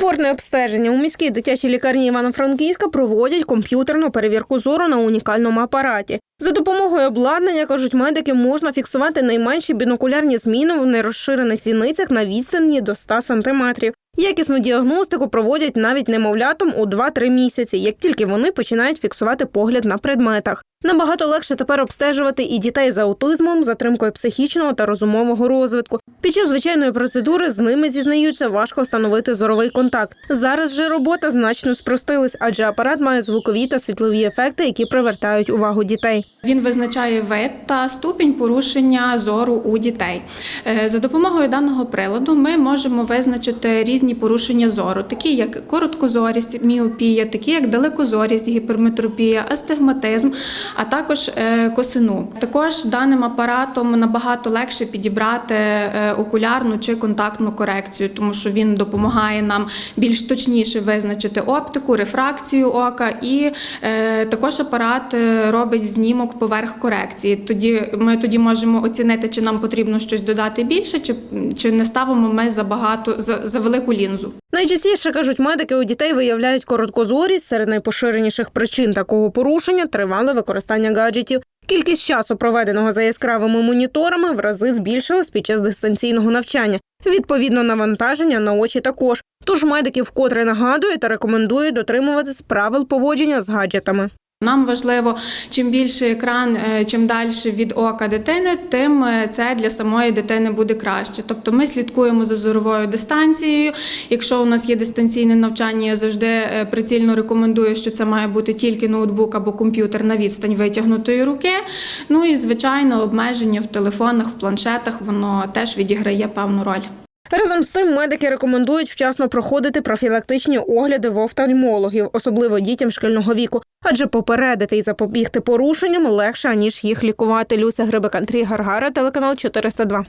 Комфортне обстеження у міській дитячій лікарні Івано-Франківська проводять комп'ютерну перевірку зору на унікальному апараті. За допомогою обладнання, кажуть медики, можна фіксувати найменші бінокулярні зміни в нерозширених зіницях на відстані до 100 сантиметрів. Якісну діагностику проводять навіть немовлятам у 2-3 місяці, як тільки вони починають фіксувати погляд на предметах. Набагато легше тепер обстежувати і дітей з аутизмом, затримкою психічного та розумового розвитку. Під час звичайної процедури з ними зізнаються важко встановити зоровий контакт. Зараз же робота значно спростилась, адже апарат має звукові та світлові ефекти, які привертають увагу дітей. Він визначає вид та ступінь порушення зору у дітей. Е, За допомогою даного приладу ми можемо визначити різні порушення зору, такі як короткозорість, міопія, такі як далекозорість, гіперметропія, астигматизм, а також е, косину. Також даним апаратом набагато легше підібрати е, окулярну чи контактну корекцію, тому що він допомагає нам більш точніше визначити оптику, рефракцію ока, і е, також апарат робить знімок поверх корекції. Тоді ми тоді можемо оцінити, чи нам потрібно щось додати більше, чи, чи не ставимо ми забагато за, за велику лінзу. Найчастіше кажуть медики, у дітей виявляють короткозорість. Серед найпоширеніших причин такого порушення тривале використання гаджетів. Кількість часу, проведеного за яскравими моніторами, в рази збільшилась під час дистанційного навчання. Відповідно, навантаження на очі також. Тож медики вкотре нагадують та рекомендують дотримуватись правил поводження з гаджетами. Нам важливо, чим більше екран, е, чим далі від ока дитини, тим е, це для самої дитини буде краще. Тобто ми слідкуємо за зоровою дистанцією. Якщо у нас є дистанційне навчання, я завжди е, прицільно рекомендую, що це має бути тільки ноутбук або комп'ютер на відстань витягнутої руки. Ну і звичайно, обмеження в телефонах, в планшетах воно теж відіграє певну роль. Разом з тим, медики рекомендують вчасно проходити профілактичні огляди в офтальмологів, особливо дітям шкільного віку, адже попередити і запобігти порушенням легше аніж їх лікувати. Люся Грибик, Андрій Гаргара, телеканал 402.